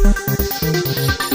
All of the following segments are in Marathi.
Thank you.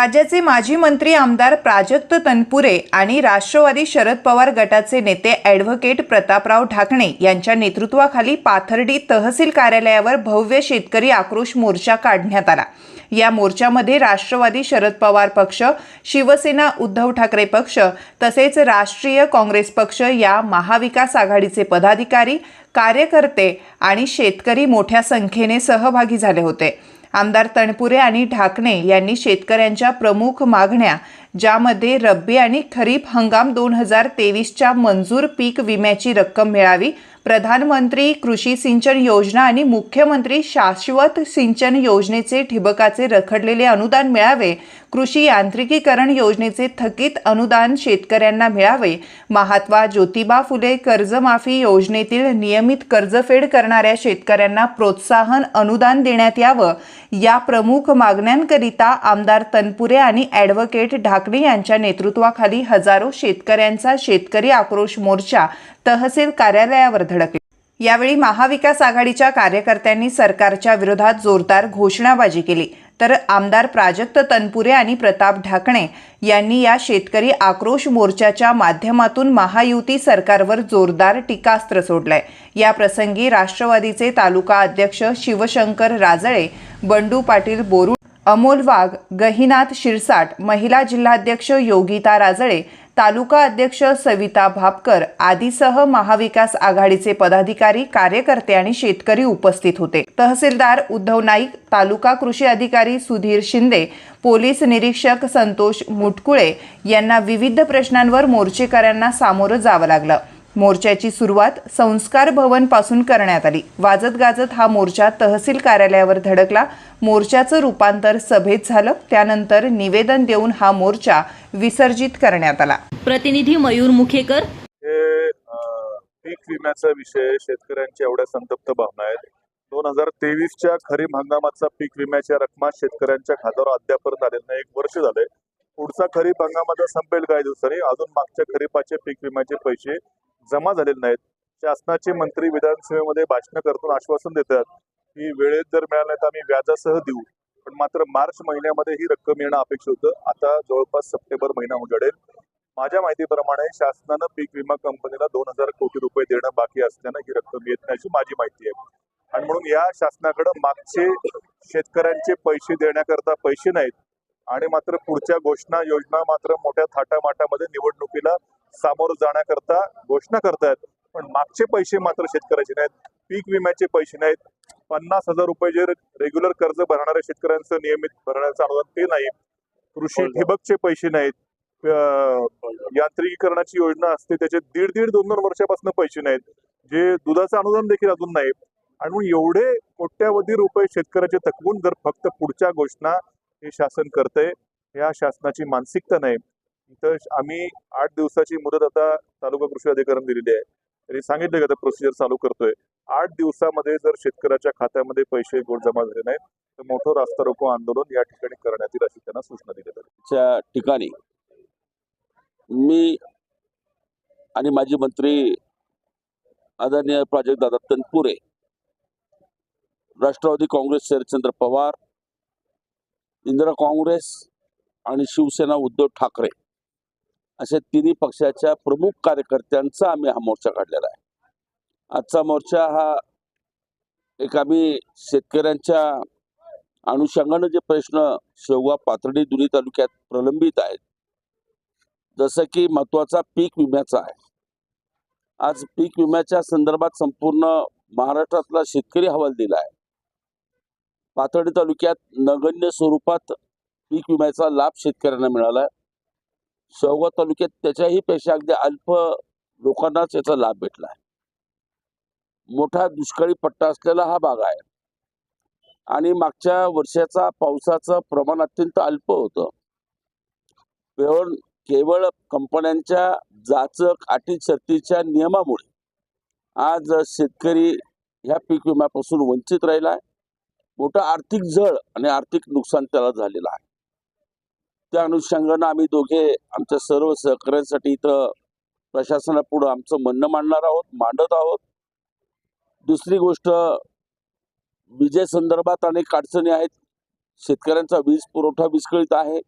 राज्याचे माजी मंत्री आमदार प्राजक्त तनपुरे आणि राष्ट्रवादी शरद पवार गटाचे नेते ॲडव्होकेट प्रतापराव ढाकणे यांच्या नेतृत्वाखाली पाथर्डी तहसील कार्यालयावर भव्य शेतकरी आक्रोश मोर्चा काढण्यात आला. या मोर्चामध्ये राष्ट्रवादी शरद पवार पक्ष शिवसेना उद्धव ठाकरे पक्ष तसेच राष्ट्रीय काँग्रेस पक्ष या महाविकास आघाडीचे पदाधिकारी कार्यकर्ते आणि शेतकरी मोठ्या संख्येने सहभागी झाले होते. आमदार तणपुरे आणि ढाकणे यांनी शेतकऱ्यांच्या प्रमुख मागण्या ज्यामध्ये रब्बी आणि खरीप हंगाम दोन हजार तेवीसच्या मंजूर पीक विम्याची रक्कम मिळावी. प्रधानमंत्री कृषी सिंचन योजना आणि मुख्यमंत्री शाश्वत सिंचन योजनेचे ठिबकाचे रखडलेले अनुदान मिळावे. कृषी यांत्रिकीकरण योजनेचे थकीत अनुदान शेतकऱ्यांना मिळावे. महात्मा ज्योतिबा फुले कर्जमाफी योजनेतील नियमित कर्जफेड करणाऱ्या शेतकऱ्यांना प्रोत्साहन अनुदान देण्यात यावं. या प्रमुख मागण्यांकरिता आमदार तनपुरे आणि ॲडव्होकेट ठाकरे यांच्या नेतृत्वाखाली हजारो शेतकऱ्यांचा शेतकरी आक्रोश मोर्चा तहसील कार्यालयावर धडकला. यावेळी महाविकास आघाडीच्या कार्यकर्त्यांनी सरकारच्या विरोधात जोरदार घोषणाबाजी केली. तर आमदार प्राजक्त तनपुरे आणि प्रताप ढाकणे यांनी या शेतकरी आक्रोश मोर्चाच्या माध्यमातून महायुती सरकारवर जोरदार टीकास्त्र सोडलंय. या प्रसंगी राष्ट्रवादीचे तालुका अध्यक्ष शिवशंकर राजळे बंडू पाटील बोरू अमोल वाघ गहिनाथ शिरसाट महिला जिल्हाध्यक्ष योगिता राजळे तालुका अध्यक्ष सविता भापकर आदीसह महाविकास आघाडीचे पदाधिकारी कार्यकर्ते आणि शेतकरी उपस्थित होते. तहसीलदार उद्धव नाईक तालुका कृषी अधिकारी सुधीर शिंदे पोलीस निरीक्षक संतोष मुटकुळे यांना विविध प्रश्नांवर मोर्चेकऱ्यांना सामोरं जावं लागलं. मोर्चाची सुरुवात संस्कार भवनपासून करण्यात आली. वाजत गाजत हा मोर्चा तहसील कार्यालयावर धडकला. मोर्चाचं रूपांतर सभेत झालं. त्यानंतर निवेदन देऊन हा मोर्चा विसर्जित करण्यात आला. प्रतिनिधी मयूर मुखेकर. हे पीक विम्याचा विषय शेतकऱ्यांच्या एवढ्या संतप्त भावना आहेत. दोन हजार तेवीसच्या खरीप हंगामाचा पीक विम्याच्या रकमा शेतकऱ्यांच्या खात्यावर अद्यापर्यंत आलेल्या नाही. एक वर्ष झालंय. पुढचा खरीप हंगामाचा संपेल काही दिवसांनी अजून मागच्या खरीपाचे पीक विम्याचे पैसे जमा झालेले नाहीत. शासनाचे मंत्री विधानसभेमध्ये भाषण करतून आश्वासन देतात की वेळेत जर मिळालं नाही तर आम्ही व्याजासह देऊ. पण मात्र मार्च महिन्यामध्ये ही रक्कम येणं अपेक्षित होतं. आता जवळपास सप्टेंबर महिना उजाडेल. माझ्या माहितीप्रमाणे शासनानं पीक विमा कंपनीला दोन हजार कोटी रुपये देणं बाकी असल्यानं ही रक्कम येत नाही अशी माझी माहिती आहे. आणि म्हणून या शासनाकडे मागचे शेतकऱ्यांचे पैसे देण्याकरता पैसे नाहीत. आणि मात्र पुढच्या घोषणा योजना मात्र मोठ्या थाटामाटामध्ये निवडणुकीला सामोरं जाण्याकरता घोषणा करतायत. पण मागचे पैसे मात्र शेतकऱ्याचे नाहीत. पीक विम्याचे पैसे नाहीत. पन्नास हजार रुपये जे रेग्युलर कर्ज भरणाऱ्या शेतकऱ्यांचं नियमित भरण्याचं अनुदान ते नाही. कृषी ठिबकचे पैसे नाहीत. यांत्रिकीकरणाची योजना असते. त्याचे दीड दीड दोन दोन वर्षापासून पैसे नाहीत. जे दुधाचं अनुदान देखील अजून नाही. आणि म्हणून एवढे कोट्यावधी रुपये शेतकऱ्याचे थकवून जर फक्त पुढच्या घोषणा हे शासन करतंय ह्या शासनाची मानसिकता नाही. तर आम्ही आठ दिवसाची मुदत आता तालुका कृषी अधिकाऱ्यांनी दिलेली आहे. त्यांनी सांगितलं की आता प्रोसिजर चालू करतोय. आठ दिवसामध्ये जर शेतकऱ्याच्या खात्यामध्ये पैसे गोड जमा झाले नाहीत तर मोठं रास्ता रोको आंदोलन या ठिकाणी करण्यात येईल अशी त्यांना सूचना दिली आहे ठिकाणी मी आणि माजी मंत्री आदरणीय प्राजक्त दादा तनपुरे राष्ट्रवादी काँग्रेस शरदचंद्र पवार इंदिरा काँग्रेस आणि शिवसेना उद्धव ठाकरे अशा तिन्ही पक्षाच्या प्रमुख कार्यकर्त्यांचा आम्ही हा मोर्चा काढलेला आहे. आजचा मोर्चा हा एक आम्ही शेतकऱ्यांच्या अनुषंगानं जे प्रश्न शेवगा पाथर्डी दुनी तालुक्यात प्रलंबित आहेत जसं की महत्त्वाचा पीक विम्याचा आहे. आज पीक विम्याच्या संदर्भात संपूर्ण महाराष्ट्रातला शेतकरी हवाल दिला आहे. पाथर्डी तालुक्यात नगण्य स्वरूपात पीक विम्याचा लाभ शेतकऱ्यांना मिळाला शेवगाव तालुक्यात त्याच्याही पेक्षा अगदी अल्प लोकांनाच याचा लाभ भेटला आहे मोठा दुष्काळी पट्टा असलेला हा भाग आहे. आणि मागच्या वर्षाचा पावसाचं प्रमाण अत्यंत अल्प होतं. केवळ केवळ कंपन्यांच्या जाचक अटी शर्तीच्या नियमामुळे आज शेतकरी ह्या पीक विम्यापासून वंचित राहिला आहे मोठं आर्थिक जळ आणि आर्थिक नुकसान त्याला झालेलं आहे. त्या अनुषंगानं आम्ही दोघे आमच्या सर्व सहकाऱ्यांसाठी इथं प्रशासनापुढं आमचं म्हणणं मांडणार आहोत मांडत आहोत. दुसरी गोष्ट विजेसंदर्भात अनेक अडचणी आहेत. शेतकऱ्यांचा वीज पुरवठा विस्कळीत आहे.